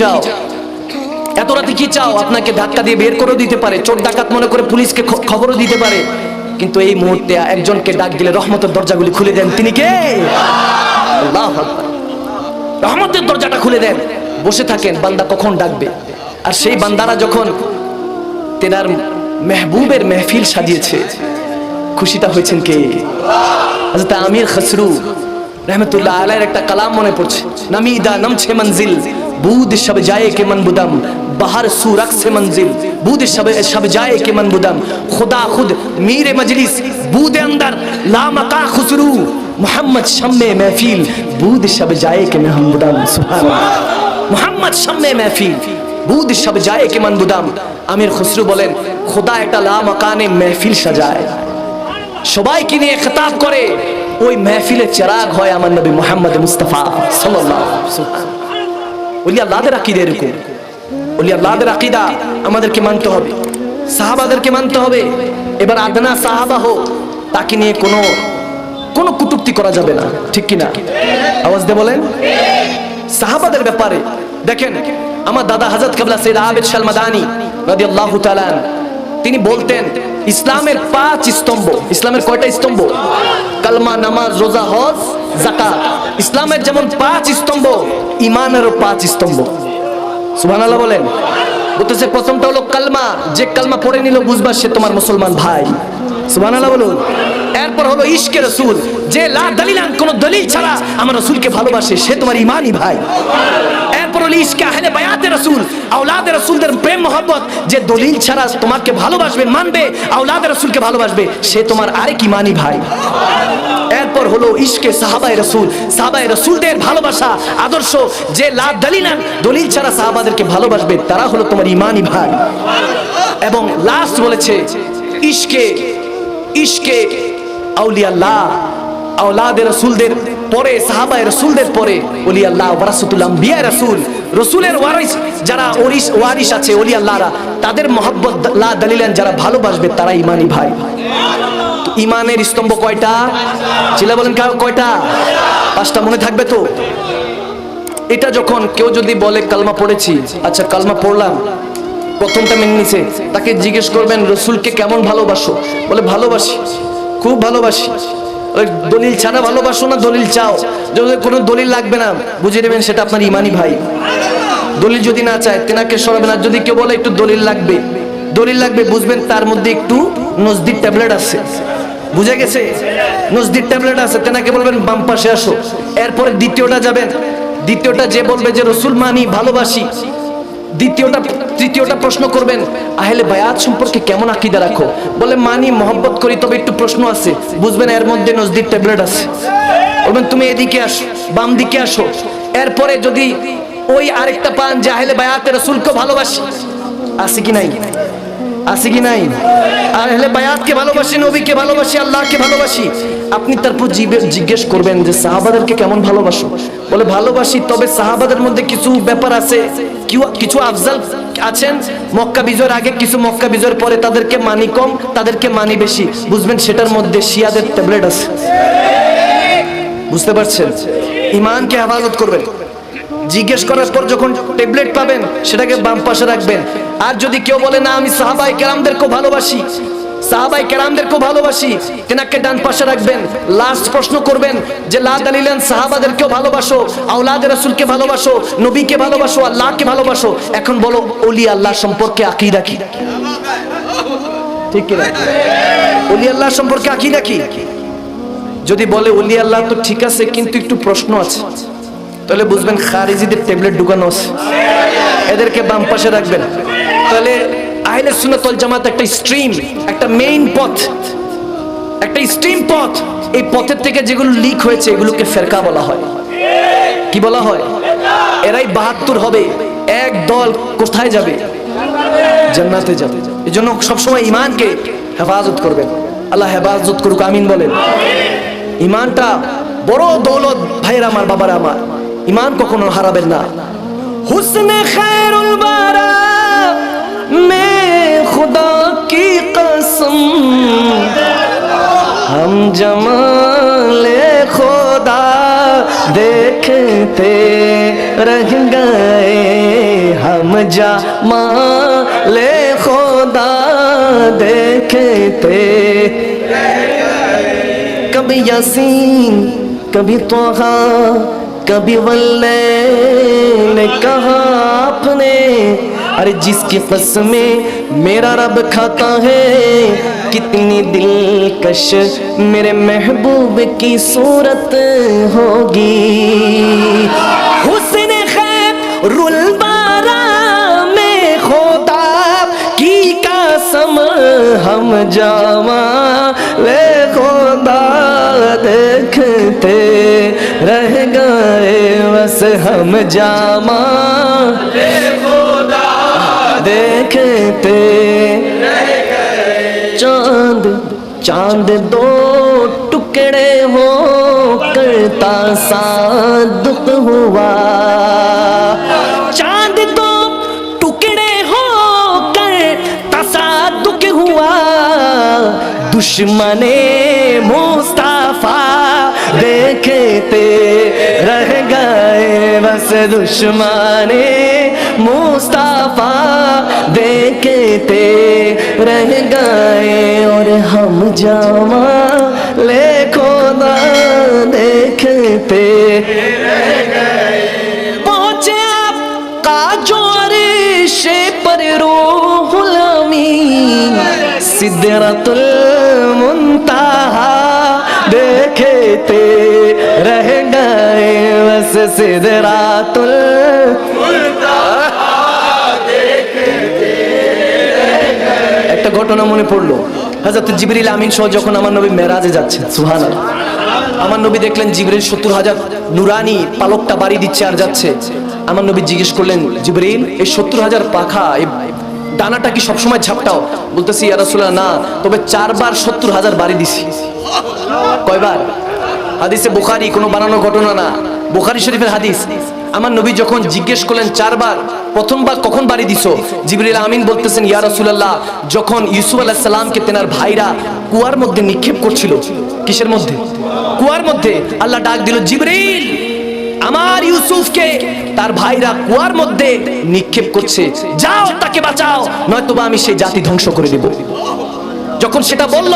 চাও? এত রাতে কি চাও? আপনাকে ধাক্কা দিয়ে বের করে দিতে পারে। চোর ডাকাত মনে করে পুলিশকে খবরও দিতে পারে। কিন্তু এই মুহূর্তে একজনকে ডাক দিলে রহমতের দরজাগুলি খুলে দেন। তিনি কে? রহমতের দরজাটা খুলে দেন। বসে থাকেন। বান্দা কখন ডাকবে? আর সেই বান্দারা যখন তেনার মেহবুবের মেহফিল সাজিয়েছে খুশিটা হয়েছেন কে? হযরত আমির খসরু, রহমতুল্লাহ আলাইয়ের একটা কালাম মনে পড়ছে। নামিদা নামছে মঞ্জিল বুধ সব جائے کہ من بدم باہر سورخ سے منزل بود شب شب جائے کہ من بدم خدا خود میر مجلس بود اندر لامکا خسرو محمد شم محفیل بود شب جائے کہ میں ہم بدم سبحان محمد شم محفیل بود شب جائے کہ من আমির খুসরু বলেন খুদা একটা লামাকানে মেহফিল সাজায় সবাইকে নিয়ে খেতাব করে ওই মেহফিলে চেরাগ হয় আমার নবী মোহাম্মদ মুস্তফা সাল্লাল্লাহু আলাইহি ওয়াসাল্লাম ওলি আল্লাহদের আকীদা এরকম। ওলি আল্লাহদের আকীদা আমাদেরকে মানতে হবে। সাহাবাদেরকে মানতে হবে। এবার আদনা সাহাবা হোক তাকে নিয়ে কোনো কোনো কুটুক্তি করা যাবে না। ঠিক কি না? আওয়াজ দিয়ে বলেন। সাহাবাদের ব্যাপারে দেখেন আমার দাদা হযরত কাবলা সৈয়দ আবেদ শাল মাদানি রাদিয়াল্লাহু তাআলা আনহু, তিনি বলতেন ইসলামের পাঁচ স্তম্ভ ইসলামের কয়টা স্তম্ভ? কালমা নামাজ রোজা হজ যাকাত। ইসলামের যেমন পাঁচ স্তম্ভ, ইমানেরও পাঁচ স্তম্ভ। সুবহানাল্লাহ বলেন। বলতেছে, প্রথমটা হলো কালমা। যে কালমা পড়ে নিল, বুঝবা সে তোমার মুসলমান ভাই। সুবহানাল্লাহ বলুন। এরপর হলো ইশকে রসুল। যে লা দলিলান, কোন দলিল ছাড়া আমার রসুলকে ভালোবাসে, সে তোমার ইমানই ভাই। এরপর হলো আহলে বায়াতে রসুল, আওলাদে রসুলদের প্রেম মোহব্বত, যে দলিল ছাড়া তোমাকে ভালোবাসবে, মানবে, আওলাদে রসুলকে ভালোবাসবে, সে তোমার আরেক ইমানই ভাই। এরপর হলো ইশকে সাহাবাই রসুল। সাহাবাই রসুলদের ভালোবাসা, আদর্শ, যে লা দলিলান, দলিল ছাড়া সাহাবাদেরকে ভালোবাসবে, তারা হলো তোমার ইমানই ভাই। এবং লাস্ট বলেছে, ইশকে ইশকে আউলিয়াল্লাহ, আওলাদে রসুলদের পরে সাহাবায়ে রসুলদের পরে ওলি আল্লাহ ওয়ারাসাতুল আম্বিয়া রসুল, রসুলের ওয়ারিস, যারা ওরিস ওয়ারিস আছে ওলি আল্লাহরা, তাদের মহব্বত লা দলিলান যারা ভালোবাসবে তারা ইমানি ভাই। ইমানের স্তম্ভ কয়টা? চিলা বলেন কয়টা? পাঁচটা মনে থাকবে তো? এটা যখন কেউ যদি বলে, কালমা পড়েছি আচ্ছা কালমা পড়লাম। প্রথমটা মেনে নিছে। তাকে জিজ্ঞেস করবেন, রসুলকে কেমন ভালোবাসো? বলে, ভালোবাসি, খুব ভালোবাসি। ওই দলিল ছাড়া ভালোবাসো না, দলিল চাও। যদি কোনো দলিল লাগবে না বুঝে নেবেন সেটা আপনার ইমানি ভাই। দলিল যদি না চায়, তেনাকে সরাবেন। আর যদি কেউ বলে একটু দলিল লাগবে দলিল লাগবে, বুঝবেন তার মধ্যে একটু নজদির ট্যাবলেট আছে। বুঝে গেছে? নজদির ট্যাবলেট আছে। তেনাকে বলবেন, বাম পাশে আসো। এরপরে দ্বিতীয়টা যাবেন। দ্বিতীয়টা যে বলবে যে, রসুল মানি, ভালোবাসি। দ্বিতীয়টা, তৃতীয়টা প্রশ্ন করবেন, আহলে বায়াত সম্পর্কে কেমন আকিদা রাখো? বলে, মানি, মহব্বত করি, তবে একটু প্রশ্ন আছে। বুঝবেন, এর মধ্যে নজদির ট্যাবলেট আছে। বলবেন, তুমি এদিকে আসো, বাম দিকে আসো। এরপরে যদি ওই আরেকটা পান যে, আহলে বায়াতে রসুলকে ভালোবাসি। আছে কি নাই? আছে কি নাই? আর হলে বায়াতকে ভালোবাসি, নবীকে ভালোবাসি, আল্লাহকে ভালোবাসি। আপনি তারপর জিজ্ঞেস করবেন যে, সাহাবাদেরকে কেমন ভালোবাসো? বলে, ভালোবাসি, তবে সাহাবাদের মধ্যে কিছু ব্যাপার আছে। কিছু আফজাল আছেন? মক্কা বিজয়ের আগে কিছু মক্কা বিজয়ের পরে তাদেরকে মানি কম, তাদেরকে মানি বেশি। বুঝবেন, সেটার মধ্যে শিয়াদের ট্যাবলেট আছে। বুঝতে পারছেন? ইমানকে হেফাজত করবেন। জিজ্ঞেস করার পর যখন ট্যাবলেট পাবেন, সেটাকে বাম পাশে রাখবেন। আর যদি কেউ বলে, না, আমি সাহাবাই কেরামদেরকেও ভালোবাসি। সাহাবাই কেরামদেরকেও ভালোবাসি। তেনাকে ডান পাশে রাখবেন। লাস্ট প্রশ্ন করবেন যে, লা দালিলেন, সাহাবাদেরকেও ভালোবাসো? আওলাদের রাসূলকে ভালোবাসো? নবীকে ভালোবাসো? আল্লাহকে ভালোবাসো? এখন বলো ওলি আল্লাহ সম্পর্কে আকীদা কি? ঠিক কি ওলি আল্লাহ সম্পর্কে আকীদা কি? যদি বলে ওলি আল্লাহ তো ঠিক আছে, কিন্তু একটু প্রশ্ন আছে। তাহলে বুঝবেন খারিজিদের ট্যাবলেট ঢুকানো আছে। এদেরকে বাম পাশে রাখবেন। তাহলে আহলে সুন্নাতুল জামাত একটা স্ট্রিম একটা মেইন পথ, একটা স্ট্রিম পথ। এই পথের থেকে যেগুলো লিক হয়েছে, এগুলোকে ফেরকা বলা হয়। কি বলা হয়? এরাই বাহাত্তর হবে। এক দল কোথায় যাবে? জান্নাতে যাবে। এই জন্য সবসময় ইমানকে হেফাজত করবেন। আল্লাহ হেফাজত করুক, আমিন বলেন। ইমানটা বড় দৌলত, ভাইয়ের আমার, বাবার আমার। ایمان کو کنو ہرا بلنا. حسن خیر البارا میں خدا کی قسم. ہم جمال خدا دیکھتے رہ گئے. ہم جمال خدا دیکھتے کبھی یاسین، کبھی توحا کبھی والے نے کہا آپ نے ارے جس کی قسمیں میرا رب کھاتا ہے، کتنی دلکش میرے محبوب کی صورت ہوگی۔ حسن خیب رلبارہ میں خدا کی قسم ہم جاواں، لے خدا دیکھتے۔ رہ گئے، بس ہم جامع دیکھتے چاند چاند دو ٹکڑے ہو کرتا صادق ہوا۔ چاند دو ٹکڑے ہو کرتا دکھ ہوا۔ دشمنے مو देखते रह गए बस दुश्मने मुस्ताफा देखते रह गए और हम जामा ले खोदा देखते पहुंचे आप काजोर से पर रूहुल अमीन सिदरतुल मुंतहा देखते रह गए बस सिदरातुल একটা ঘটনা মনে পড়লো হাজরত জিবরিল আমিন সহ যখন আমার নবী মেরাজে যাচ্ছেন সুহান আমার নবী দেখলেন জিবরিল সত্তর হাজার নুরানি পালকটা বাড়ি দিচ্ছে আর যাচ্ছে আমার নবী জিজ্ঞেস করলেন জিবরিল এই সত্তর হাজার পাখা এই ডানাটা কি সবসময় ঝাপটাও বলতেছি ইয়া রাসূলুল্লাহ না তবে চারবার সত্তর হাজার বাড়ি দিছি কয়বার হাদিসে বুখারি, কোনো বানানো ঘটনা না। বুখারি শরীফের হাদিস, আমার নবী যখন জিজ্ঞেস করলেন, চারবার, প্রথমবার কখন বাড়ি দিছো? জিবরিল আমিন বলতেছেন, ইয়া রাসূলুল্লাহ, যখন ইউসুফ আলাইহিস সালামকে তেনার ভাইরা কুয়ার মধ্যে নিক্ষেপ করছিল। কিসের মধ্যে? কুয়ার মধ্যে। আল্লাহ ডাক দিল, জিবরিল, আমার ইউসুফকে তার ভাইরা কুয়ার মধ্যে নিক্ষেপ করছে। যাও, তাকে বাঁচাও, নয়তোবা আমি সেই জাতি ধ্বংস করে দেব। যখন সেটা বলল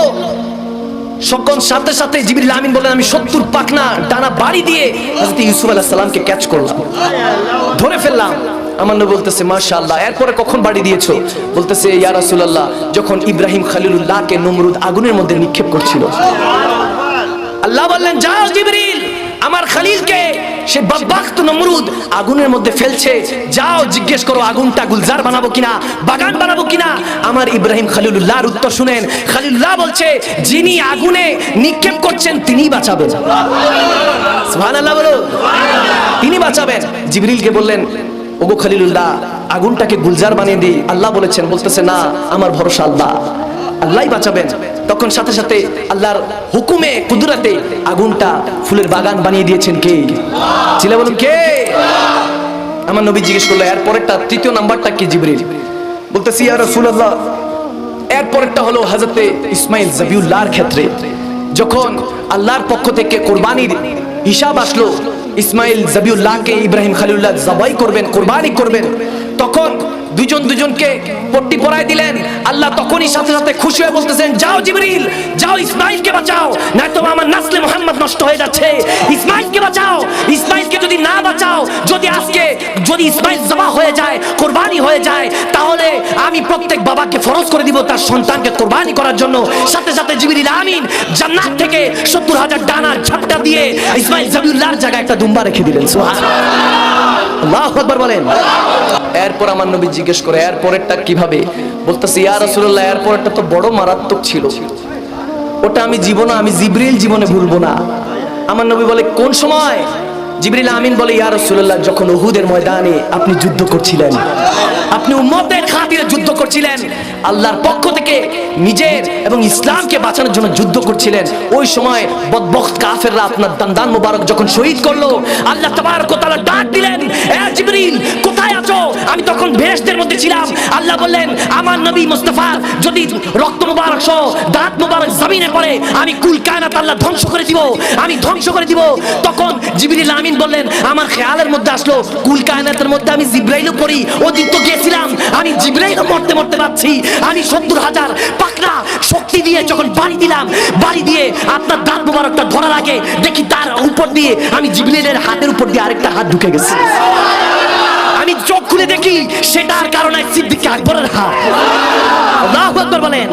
সকল সাথে সাথে জিবরিল আমিন বললেন আমি সত্তর পাকনা ডানা বাড়ি দিয়ে হযরত ইউসুফ আলাইহিস সালামকে ক্যাচ করলাম। ধরে ফেললাম। আমার বলতেছে, মাশাআল্লাহ, এরপরে কখন বাড়ি দিয়েছ? বলতেছে, ইয়া রাসূলুল্লাহ, যখন ইব্রাহিম খলিলুল্লাহকে নমরুদ আগুনের মধ্যে নিক্ষেপ করছিল। আল্লাহ বললেন, যাও জিবরিল, আমার খলিলকে সে বাবাক্ত নমরুদ আগুনের মধ্যে ফেলছে। যাও, জিজ্ঞেস করো, আগুনটা গুলজার বানাবো কিনা, বাগান বানাবো কিনা? আমার ইব্রাহিম খলিলুল্লাহর উত্তর শুনেন। খলিলুল্লাহ বলছে, যিনি আগুনে নিক্ষেপ করছেন, তিনি বাঁচাবেন। সুবহানাল্লাহ বলো। তিনি বাঁচাবেন। জিবরিলকে বললেন, ওগো খালিলুল্লাহ, আগুনটাকে গুলজার বানিয়ে দিই। আল্লাহ বলেছেন, বলতেছে, না, আমার ভরসা আল্লাহ। আল্লাহই বাঁচাবেন। তখন সাথে সাথে আল্লাহর হুকুমে কুদরাতে আগুনটা ফুলের বাগান বানিয়ে দিয়েছেন কে? ছিল বলুন কে? আমার নবী জিজ্ঞেস করল, এর পরেরটা, তৃতীয় নাম্বারটা কি, জিবরিল? বলতেছি, ইয়া রাসূলুল্লাহ, এর পরেরটা হলো হযরতে ইসমাইল জাবিউল্লাহর ক্ষেত্রে। যখন আল্লাহর পক্ষ থেকে কোরবানির হিসাব আসলো, ইসমাইল জাবিউল্লাহকে ইব্রাহিম খালিউল্লাহ জবাই করবেন, কোরবানি করবেন, তখন দুজন দুজনকে পট্টি পরায় দিলেন। আল্লাহ তখনই সাথে সাথে খুশি হয়ে বলতেছেন, যাও জিবরিল, যাও ইসমাইলকে বাঁচাও। নয়তো আমার নাসলে মোহাম্মদ নষ্ট হয়ে যাচ্ছে। ইসমাইলকে বাঁচাও। ইসমাইলকে যদি না বাঁচাও, যদি আজকে যদি ইসমাইল জমা হয়ে যায়, কোরবানি হয়ে যায়, তাহলে আমি প্রত্যেক বাবাকে ফরজ করে দিব তার সন্তানকে কোরবানি করার জন্য। সাথে সাথে জিবরিল আমিন জান্নাত থেকে সত্তর হাজার ডানা ঝাপটা দিয়ে ইসমাইল জাবিউল্লাহর জায়গায় একটা দুম্বা রেখে দিলেন, সুবহানাল্লাহ। আল্লাহু আকবার বলেন। এরপর আমার নবী জিজ্ঞেস করে এর পরেরটা কীভাবে? বলতেছে, ইয়া রাসূলুল্লাহ এর পরেরটা তো বড় মারাত্মক ছিল। ওটা আমি জীবনে, আমি জিব্রিল জীবনে ভুলবো না। আমার নবী বলে, কোন সময়? জিবরিল আমিন বলে, ইয়া রাসূলুল্লাহ, যখন উহুদের ময়দানে আপনি যুদ্ধ করছিলেন, আপনি উম্মতের খাতিরে যুদ্ধ করছিলেন, আল্লাহর পক্ষ থেকে নিজের এবং ইসলামকে বাঁচানোর জন্য যুদ্ধ করছিলেন, ওই সময় বদবখত কাফেররা আপনার দান্দান মুবারক যখন শহীদ করল, আল্লাহ তাবারক তাআলা ডাক দিলেন, এ জিবরিল, কোথায় আছো? আমি তখন বেহেশতের মধ্যে ছিলাম, আল্লাহ বললেন, আমার নবী মুস্তাফা, যদি রক্ত মুবারক সহ দাঁত মুবারক জমিনে পড়ে, আমি কুল কায়নাত আল্লাহ ধ্বংস করে দিব, আমি ধ্বংস করে দিব। তখন জিবরিল আমিন আমিন বললেন, আমার খেয়ালের মধ্যে আসলো, কুল কায়নাতের মধ্যে আমি জিব্রাইলও পড়ি ওদিক তো গেছিলাম আমি জিব্রাইলও মরতে মরতে পাচ্ছি আমি সত্তর হাজার পাকড়া শক্তি দিয়ে যখন বাড়ি দিলাম, বাড়ি দিয়ে আপনার দাঁত মোবারকটা ধরা লাগে দেখি তার উপর দিয়ে আমি জিব্রাইলের হাতের উপর দিয়ে আরেকটা হাত ঢুকে গেছে। চোখ খুলে দেখি সেটার কারণে সিদ্দিক আকবরের হাত। আকবর বলেন।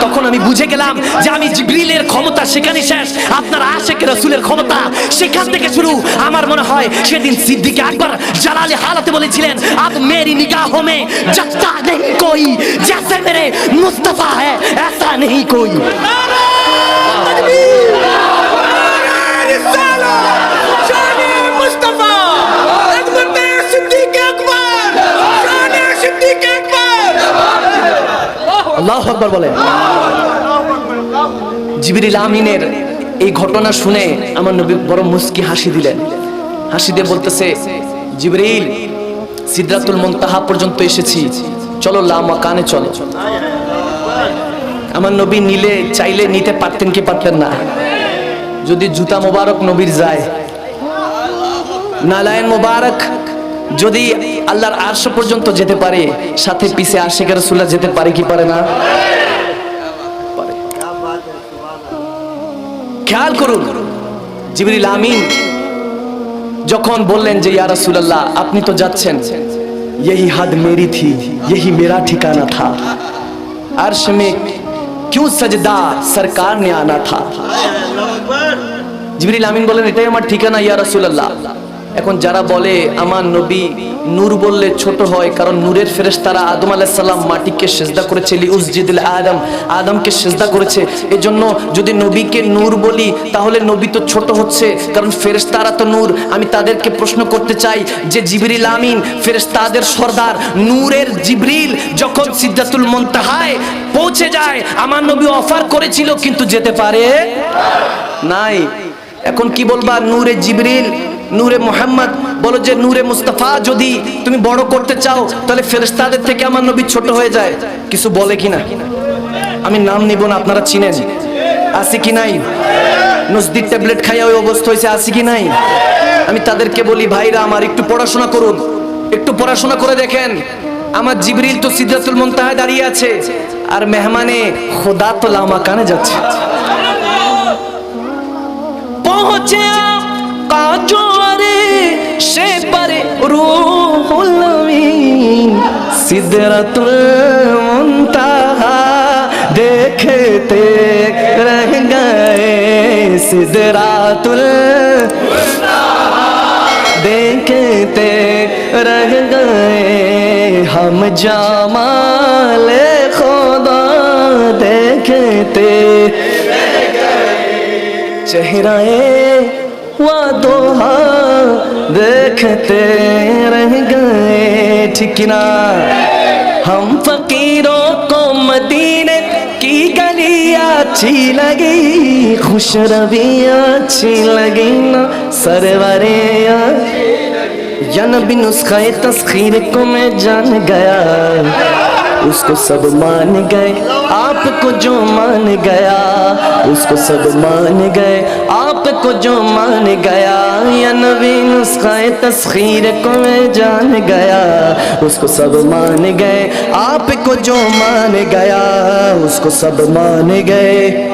তখন আমি বুঝে গেলাম যে আমি জিব্রিলের ক্ষমতা সেখানে শেষ। আপনার আশেক রসুলের ক্ষমতা সেখান থেকে শুরু। আমার মনে হয় সেদিন সিদ্দিক আকবর জালালি হালাতে বলেছিলেন আপ মেরি নিগাহো মে জগতা নেই কই জেসে মেরে মুস্তাফা হ্যায় ऐसा নেই কই। নারা তাকবীর নারা রিসালাত আল্লাহ আকবর বলেন জিবরিল আমিনের এই ঘটনা শুনে আমার নবী বড় মুস্কি হাসি দিলেন। হাসি দিয়ে বলতেছে, জিবরিল, সিদ্রাতুল মুনতাহা পর্যন্ত এসেছি। চলো লামা কানে চলো। আমার নবী নিলে, চাইলে নিতে পারতেন কি পারতেন না। যদি জুতা মোবারক নবীর যায়, নালায়ন মোবারক যদি আল্লাহর আরশ পর্যন্ত যেতে পারে সাথে পিছে আশেকের রাসূলুল্লাহ যেতে পারে কি পারে না পারে। খেয়াল করুন জিবরিল আমিন যখন বললেন যে ইয়া রাসূলুল্লাহ আপনি তো যাচ্ছেন यही हद मेरी थी यही मेरा ठिकाना था अर्श में क्यों सजदा सरकार ने आना था জিবরিল আমিন বলেন এটাই আমার ঠিকানা ইয়া রাসূলুল্লাহ এখন যারা বলে, আমার নবী নূর বললে ছোট হয়, কারণ নূরের ফেরেশতারা আদম আলাইহিস সালাম মাটিকে সেজদা করেছে লিউসজিদুল আদম। আদমকে সেজদা করেছে। এজন্য যদি নবীকে নূর বলি, তাহলে নবী তো ছোট হচ্ছে। কারণ ফেরেশতারা তো নূর। আমি তাদেরকে প্রশ্ন করতে চাই যে, জিবরিল আমিন, ফেরেশতাদের সর্দার নূরের জিবরিল যখন সিদ্ধাতুল মুনতাহায় পৌঁছে যায়, আমার নবী অফার করেছিল, কিন্তু যেতে পারে নাই। এখন কি বলবা? নূরে জিবরিল নূরে মোহাম্মদ, বলো যে নূরে মুস্তাফা যদি তুমি বড় করতে চাও, তাহলে ফেরেশতাদের থেকে আমার নবী ছোট হয়ে যায়। কিছু বলে কিনা? আমি নাম নিব না, আপনারা চিনেন। আছে কি নাই? নজদির ট্যাবলেট খাইয়া ওই অবস্থা হয়েছে, আছে কি নাই? আমি তাদেরকে বলি, ভাইরা, আমার একটু পড়াশোনা করুন। একটু পড়াশোনা করে দেখেন। আমার জিবরিল তো সিদ্ধাতুল মুনতাহায় দাঁড়িয়ে আছে। আর মেহমানে খোদা তো লামা কানে যাচ্ছে। পৌঁছে রুহুল আমিন, সিদরাতুল মুনতাহা দেখতে রহ গয়ে, সিদরাতুল দেখতে রহ গয়ে, হম জামাল খোদা দেখতে চেহরায়ে ওয়া দোহা دیکھتے رہ گئے ٹھکنا۔ ہم فقیروں کو مدینے کی گلی اچھی لگی، خوش روی اچھی لگی نا سروریاں یا نبی نسخہ تسخیر کو میں جان گیا، اس کو سب مان گئے، آپ کو جو مان گیا، اس کو سب مان گئے۔ کو جو مان گیا یا نوین اس کا تسخیر کو میں جان گیا، اس کو سب مان گئے، آپ کو جو مان گیا، اس کو سب مان گئے۔